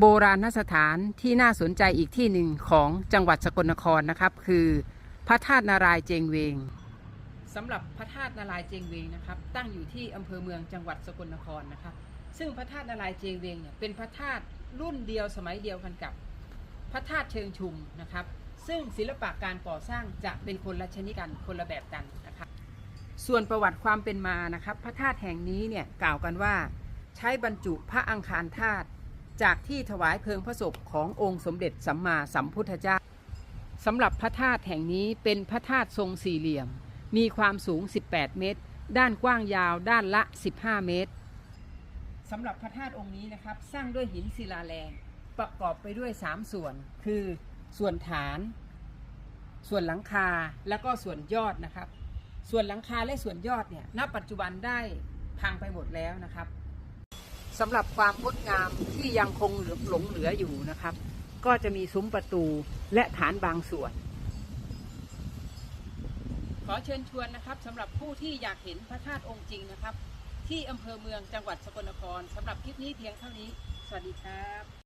โบราณสถานที่น่าสนใจอีกที่หนึ่งของจังหวัดสกลนครนะครับ คือพระธาตุนารายเจงเวงสำหรับพระธาตุนารายเจงเวงนะครับ ตั้งอยู่ที่อำเภอเมืองจังหวัดสกลนครนะครับ ซึ่งพระธาตุนารายเจงเวงเนี่ยเป็นพระธาตุรุ่นเดียวสมัยเดียวกันกับ พระธาตุเชิงชุมนะครับ ซึ่งศิลปะการก่อสร้างจะเป็นคนละชนิดกันคนละแบบกันนะครับส่วนประวัติความเป็นมานะครับ พระธาตุแห่งนี้เนี่ยกล่าวกันว่า ใช้บรรจุพระอังคารธาตุ จากที่ถวายเพลิงพระศพขององค์สมเด็จสัมมาสัมพุทธเจ้าสำหรับพระธาตุแห่งนี้เป็นพระธาตุทรงสี่เหลี่ยม มีความสูง 18 เมตร ด้านกว้างยาวด้านละ 15 เมตรสำหรับพระธาตุองค์นี้นะครับสร้างด้วยหินศิลาแรงประกอบไปด้วย 3 ส่วน คือส่วนฐาน ส่วนหลังคาแล้วก็ส่วนยอดนะครับ ส่วนหลังคาและส่วนยอดเนี่ยณปัจจุบันได้พังไปหมดแล้วนะครับ สำหรับความงดงามที่ยังคงเหลือหลงเหลืออยู่นะครับ ก็จะมีซุ้มประตูและฐานบางส่วน ขอเชิญชวนนะครับสำหรับผู้ที่อยากเห็นพระธาตุองค์จริงนะครับ ที่อำเภอเมืองจังหวัดสกลนครสำหรับคลิปนี้เพียงเท่านี้ สวัสดีครับ